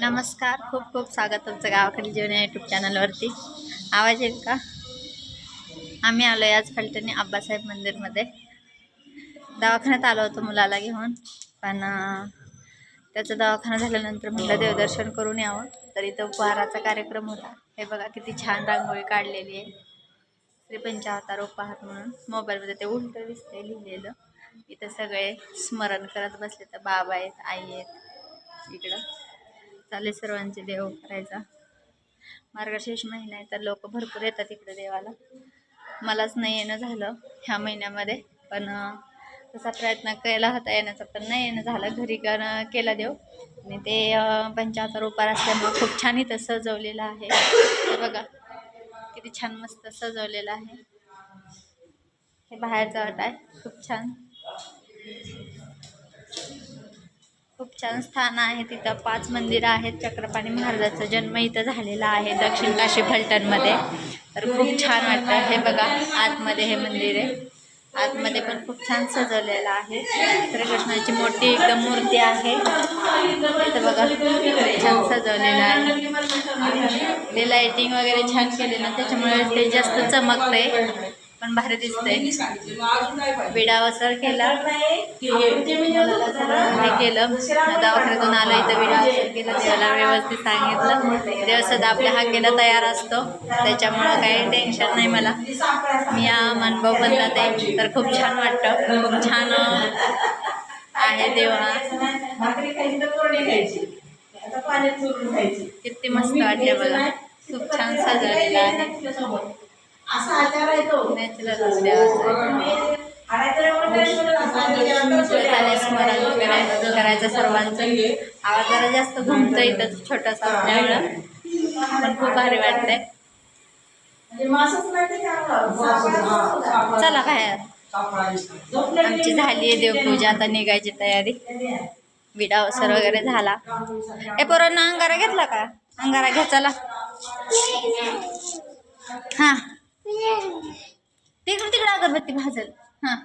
नमस्कार खूप खूप स्वागत तुमचं गावाकडील जीवन या यूट्यूब चॅनलवरती आवाज येईल का? आम्ही आलो आज फलटणी आब्बासाहेब मंदिरमध्ये. दवाखान्यात आलो होतो मुलाला घेऊन पण त्याचं दवाखाना झाल्यानंतर म्हटलं देवदर्शन करून यावं. तर इथं उपहाराचा कार्यक्रम होता. हे बघा किती छान रांगोळी काढलेली आहे. श्री पंचावतार उपहार म्हणून. मोबाईलमध्ये ते उलटं दिसतंय लिहिलेलं. इथं सगळे स्मरण करत बसले तर बाबा आहेत आई आहेत. इकडं. चालेल सर्वांचे देव करायचा. मार्गशीर्ष महिना आहे तर लोक भरपूर येतात इकडे देवाला. मलाच नाही येणं झालं ह्या महिन्यामध्ये पण तसा प्रयत्न केला होता येण्याचा पण नाही येणं झालं. घरी कर केला देव. आणि ते पंचाहत्तर उपार असल्यामुळं खूप छान इथं सजवलेलं आहे. बघा किती छान मस्त सजवलेलं आहे. हे बाहेरचं वाट आहे खूप छान. खूप छान स्थान आहे. तिथं पाच मंदिरं आहेत. चक्रपाणी महाराजाचा जन्म इथं झालेला आहे दक्षिण काशी फलटणमध्ये. तर खूप छान वाटतं. हे बघा आतमध्ये हे मंदिर आहे. आतमध्ये पण खूप छान सजवलेलं आहे. श्रीकृष्णाची मोठी एकदम मूर्ती आहे. इथं बघा छान सजवलेलं आहे. ते लाइटिंग वगैरे छान केलेलं त्याच्यामुळे ते जास्त चमकतंय. पण भारी दिसतंय. विडावसर केला. मुलाला सगळं हे केलं. दवाखान्यातून आलं इथं विडावसर केलं त्याला व्यवस्थित सांगितलं. सदा आपल्या हा केला तयार असतो. त्याच्यामुळं काही टेन्शन नाही मला. मी या मानभाव बनतात आहे तर खूप छान वाटतं. खूप छान आहे देव. हा किती मस्त वाटते बघा. खूप छान सजवलेलं आहे. देवाचं त्याने स्मरण वगैरे करायचं सर्वांचं आवाज जरा जास्त घुमतो इथं छोटासा असल्यामुळं. पण खूप भारी वाटतंय. चला बाहेर. आमची झाली आहे देवपूजा आता निघायची तयारी. विडावसर वगैरे झाला. ए पोरांना अंगारा घेतला का? अंगारा घ्या चला. हां. तिकडे तिकडे अगरबत्ती भाजल. हां.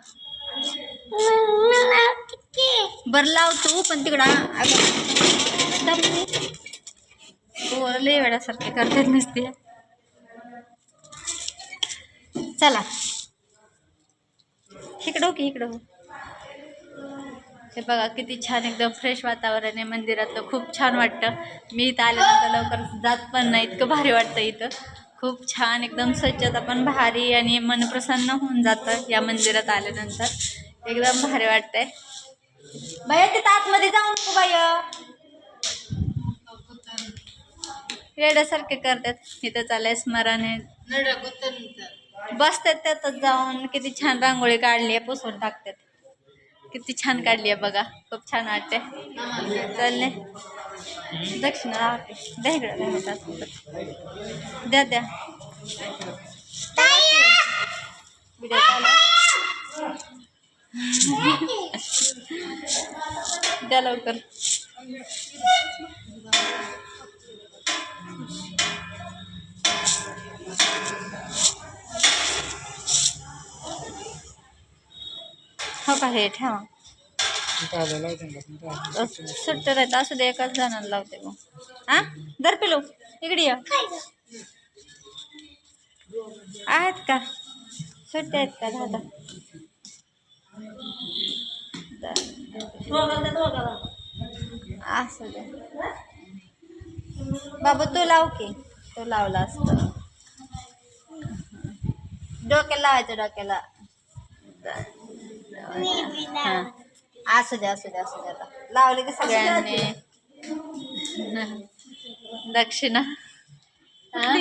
बर लाव तू पण तिकडं हो लय वेळासारखे करतात नसते. चला. इकडं हो की इकडं हो. हे बघा किती छान एकदम फ्रेश वातावरण आहे मंदिरातलं. खूप छान वाटतं. मी इथं आल्यानंतर लवकर जात पण नाही इतकं भारी वाटतं इथं. खूप छान एकदम स्वच्छता पण भारी आणि मन प्रसन्न होऊन जातं या मंदिरात आल्यानंतर. एकदम भारी वाटतंय. बाया तिथं आतमध्ये जाऊ नको भैया. वेड्यासारखे करतात. इथं चालाय स्मरण आहे बसतात त्यातच जाऊन. किती छान रांगोळी काढली आहे पुसून टाकतात. किती छान काढली आहे बघा. खूप छान वाटते चालले दक्षिणा लावते द्या इकडं द्या द्या द्या द्या लवकर हो का? हे ठेवा. सुट्ट राहत असू दे एकाच जणांना लावते मग हा? दर पिलो इकडे या. आहेत का? सुट्टे आहेत का दादा? असू दे. बाबा तू लाव की. तू लावला असतो. डोक्याला लावायचं डोक्याला. हां. असू दे असू दे असू दे आता. लावले की सगळ्यांनी दक्षिणा. हा?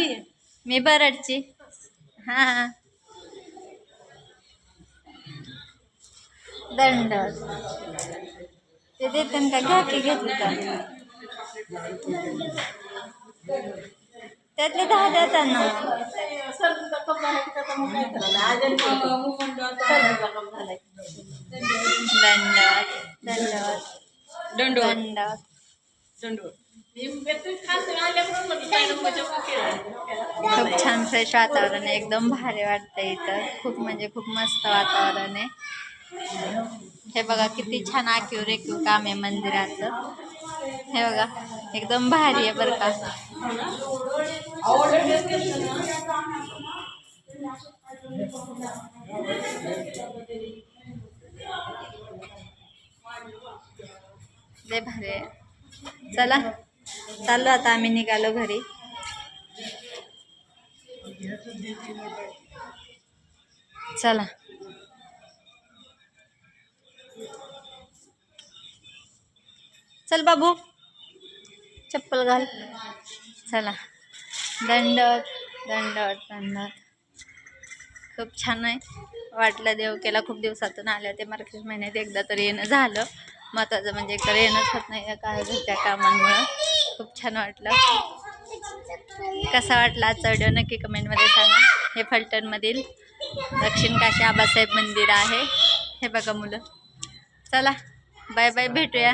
मी बरडची हा. दंड. ते देते का? घ्या की घेतलं का? त्यातले दहा देतात ना मग. खूप छान फ्रेश वातावरण आहे. एकदम भारी वाटतं इथं. खूप म्हणजे खूप मस्त वातावरण आहे. हे बघा किती छान आखीव रेखीव काम आहे मंदिराचं. हे बघा एकदम भारी आहे बरं का. लय भारी आहे. चला चाललो आता आम्ही निघालो घरी. चला. चल बाबू. चप्पल घाल. चला. दंडत दंडत दंडत खूप छान आहे. वाटलं देव केला खूप दिवसातून आलं ते मार्केट महिन्यात एकदा तरी येणं झालं. महत्वाचं म्हणजे एकतर येणंच होत नाही काय त्या कामांमुळं? खूप छान वाटलं. कसा वाटला आजचा व्हिडिओ नक्की कमेंटमध्ये सांगा. हे फलटणमधील दक्षिण काशी आबासाहेब मंदिर आहे. हे बघा मुलं. चला बाय बाय भेटूया.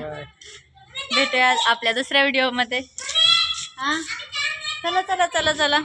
भेटूया आपल्या दुसऱ्या व्हिडिओमध्ये. हां? चला चला चला चला.